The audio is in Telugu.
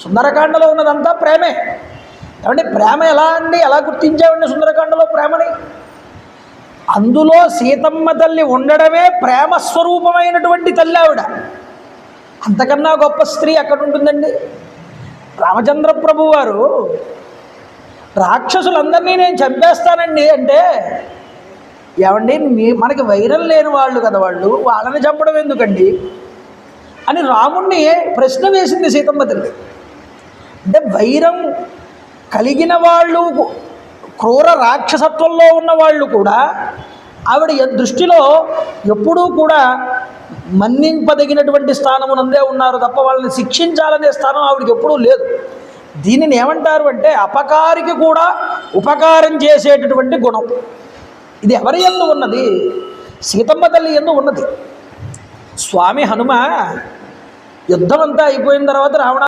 సుందరకాండలో ఉన్నదంతా ప్రేమే. కాబట్టి ప్రేమ ఎలా అండి? ఎలా గుర్తించామండి సుందరకాండలో ప్రేమని? అందులో సీతమ్మ తల్లి ఉండడమే ప్రేమ స్వరూపమైనటువంటి తల్లి ఆవిడ. అంతకన్నా గొప్ప స్త్రీ అక్కడ ఉంటుందండి రామచంద్ర ప్రభు వారు రాక్షసులందరినీ నేను చంపేస్తానండి అంటే ఏమండి మీ మనకి వైరం లేని వాళ్ళు కదా వాళ్ళు వాళ్ళని చంపడం ఎందుకండి? అని రాముణ్ణి ప్రశ్న వేసింది సీతమ్మ తల్లి. అంటే వైరం కలిగిన వాళ్ళు క్రూర రాక్షసత్వంలో ఉన్న వాళ్ళు కూడా ఆవిడ దృష్టిలో ఎప్పుడూ కూడా మన్నింపదగినటువంటి స్థానమునందే ఉన్నారు తప్ప వాళ్ళని శిక్షించాలనే స్థానం ఆవిడకి ఎప్పుడూ లేదు. దీనిని ఏమంటారు అంటే అపకారికి కూడా ఉపకారం చేసేటటువంటి గుణం. ఇది ఎవరి ఎందు ఉన్నది? సీతమ్మ తల్లి ఎందు ఉన్నది. స్వామి హనుమ యుద్ధం అంతా అయిపోయిన తర్వాత రావణ